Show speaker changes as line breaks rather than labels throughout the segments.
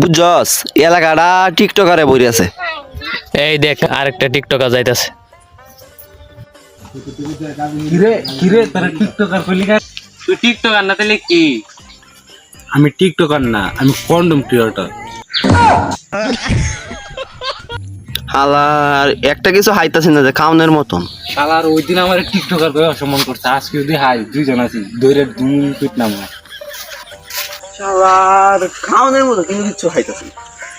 বুঝছস এলাকাটা টিকটকারে বই আছে।
এই দেখ আরেকটা টিকটকার যাইতাছে।
কিরে কিরে তোরা টিকটকার করলি কেন
তুই টিকটকার না তাহলে কি?
আমি টিকটকার না আমি কন্ডম ক্রিয়েটর
হালার একটা কিছু হাইতাছে না যে খাওনের মতন।
শালার ওই দিন আমার টিকটকার করে অসম্মান করছে আজকে যদি হাই দুইজন আছি দৈরে দুই ফিট নাম।
শালার খাওনের মতো কিন্তু কিছু হাইতাছে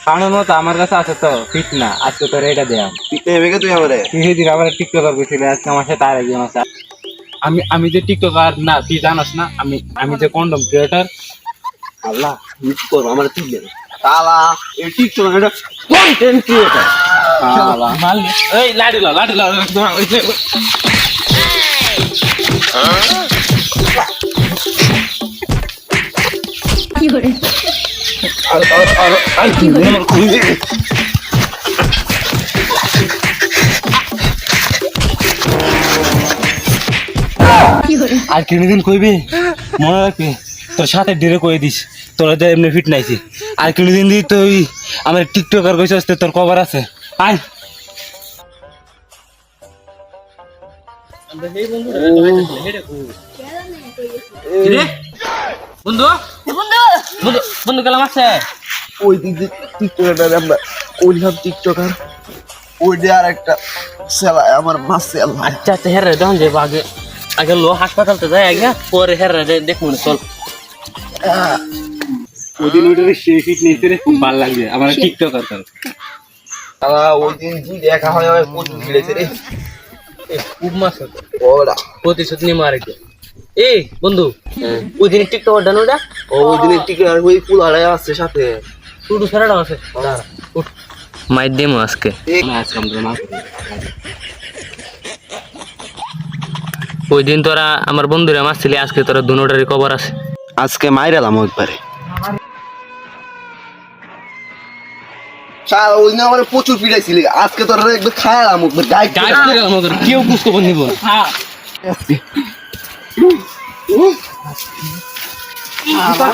কারণ মতো আমার কাছে আছে তো ফিট না আজকে তোর এটা দেয়াম।
এবেগে তুই আমারে।
তুই সেদিন আমার টিকটকার করছিলি আজকে আমার সাথে আর একজন আছে। আমি আমি যে টিকটকার না তুই জানাস না আমি আমি যে কন্ডম ক্রিয়েটর
আল্লাহ মিট করব আমার তুললে তালা এই টিকটক এটা কন্টেন্ট ক্রিয়েটর
মারলি এই লাডি লা লাডি লা আর কিনে কইবি মনে রাখবি তোর সাথে ডেরে কই দিস তোরা যে এমনি ফিট নাইছি আর কিনে দিন দি তুই আমার টিকটকার কইছ আসতে তোর কভার আছে আয়
বন্ধু বন্ধু বন্ধু গেলাম আছে।
ওই দিক দিয়ে টিকটকার আমরা ওইসব টিকটকার। ওই দিয়ে আর একটা সেলাই আমার মাসে আল্লাহ
আচ্ছা আচ্ছা হেরে দেখুন যে আগে আগে লো হাসপাতালতে যাই আগে পরে হেরে দেখ মনে চল।
ওই দিন ওইটা সেই ফিট নিতে রে খুব ভালো লাগবে আমার টিকটকার তোর।
তালা ওই দিন দুই দেখা হয় আমার প্রচুর ভিড়েছে রে।
খুব মাস
ওরা।
প্রতিশোধ নিয়ে মারে কে এই বন্ধু ওই দিন টিকটক ডান
ও ওই পুল সাথে।
আছে। মাইর আজকে। দিন তোরা আমার বন্ধুরা মারছিলি আজকে তোরা দুনোটারই কবর আছে।
আজকে মাইরালাম একবারে ওই দিন আমার প্রচুর পিড়াইছিলি আজকে তোর একবার খায়ালাম একবার
কেউ বুঝতে পারনি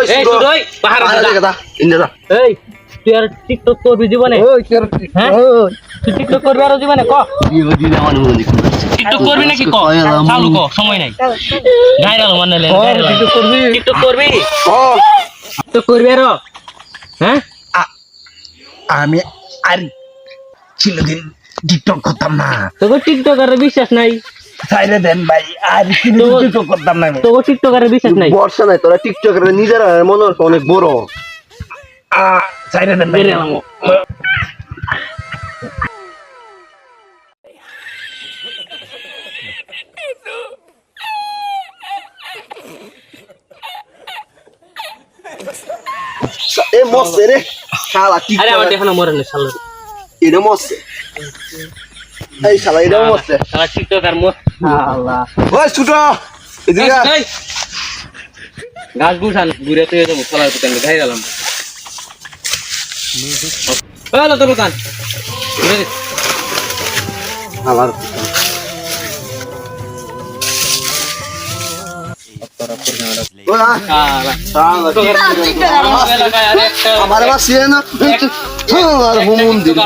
বল
এই শুটো ওরে দে ওরে দে
এই পাহাড় তুই আর টিকটক করবি জীবনে? হ্যাঁ? তুই টিকটক করবি আর জীবনে? ক? টিকটক করবি নাকি ক? চালু ক সময় নাই। গাইরাল মানে টিকটক করবি? টিকটক করবি? টিকটক করবি আর? হ্যাঁ?
আমি আর চিরদিন টিকটক করতাম না।
তোকে টিকটকারের বিশ্বাস নাই।
সাইরে দেন ভাই আর টিকটক করতাম না
তোকে টিকটকারের বিশ্বাস নাই।
বর্ষা নাই তোরা টিকটকের নিজেরা মনে হচ্ছে অনেক বড়। সাইরে দেন ভাই। এ মস্তে রে শালা কি
আরে আমার
টিকটক
এখনও মরে নেই শালা।
এটা মস্তে। এই শালা এটা মস্তে
শালা টিকটকার মোর আল্লাহ।
ওই ছোট এদিকে
এই, গাছ গুছান ঘুরে যাব দোকান। গাই গেলাম হ্যালো তোর দোকান
আমার ওই আমার মাসি না আর হুমুন দিল